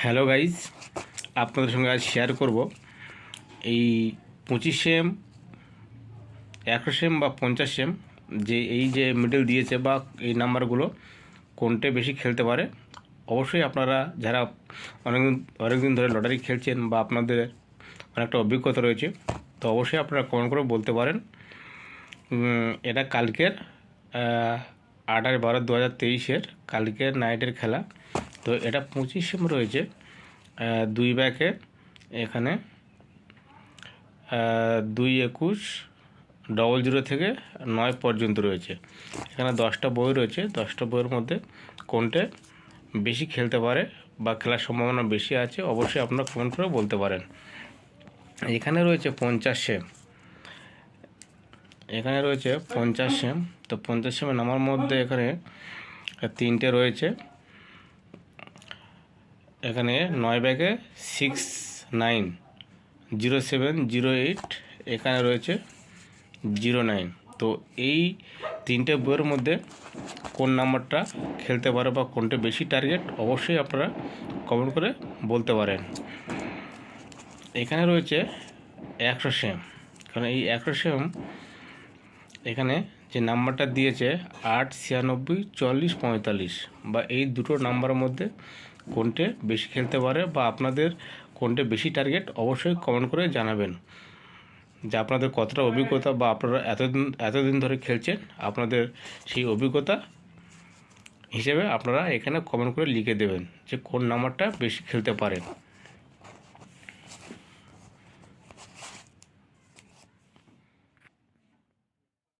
Hello guys, আপনাদের সঙ্গে আজ শেয়ার করব। এই পঁচিশ সেম একশো সেম বা পঞ্চাশ সেম যে এই যে মিডল দিয়েছে বা এই নাম্বারগুলো কোনটে বেশি খেলতে পারে? অবশ্যই আপনারা যারা অনেকদিন অনেকদিন ধরে লটারি খেলছেন বা আপনাদের অনেকটা অভিজ্ঞতা রয়েছে, তো অবশ্যই আপনারা কমেন্ট করে বলতে পারেন। এটা কালকের আঠাশ বারো দু হাজার তেইশের, কালকের নাইটের খেলা। তো এটা পঁচিশ সেম রয়েছে দুই ব্যাকে এখানে দুই একুশ ডবল জিরো থেকে নয় পর্যন্ত রয়েছে। এখানে দশটা বই রয়েছে, দশটা বইয়ের মধ্যে কোনটে বেশি খেলতে পারে বা খেলার সম্ভাবনা বেশি আছে অবশ্যই আপনারা কমেন্ট করে বলতে পারেন। এখানে রয়েছে পঞ্চাশ সেম এখানে রয়েছে পঞ্চাশ সেম তো পঞ্চাশ সেমের নামার মধ্যে এখানে তিনটে রয়েছে। এখানে নয় ব্যাগে six nine zero seven zero eight এখানে রয়েছে জিরো নাইন তো এই তিনটে বইয়ের মধ্যে কোন নাম্বারটা খেলতে পারে বা কোনটা বেশি টার্গেট অবশ্যই আপনারা কমেন্ট করে বলতে পারেন। এখানে রয়েছে একশো সেম। কারণ এই একশো সেম এখানে যে নাম্বারটা দিয়েছে আট ছিয়ানব্বই চল্লিশ পঁয়তাল্লিশ বা এই দুটো নাম্বারের মধ্যে কোনটে বেশি খেলতে পারে বা আপনাদের কোনটে বেশি টার্গেট অবশ্যই কমেন্ট করে জানাবেন। যে আপনাদের কতটা অভিজ্ঞতা বা আপনারা এতদিন এতদিন ধরে খেলছেন, আপনাদের সেই অভিজ্ঞতা হিসেবে আপনারা এখানে কমেন্ট করে লিখে দেবেন যে কোন নাম্বারটা বেশি খেলতে পারেন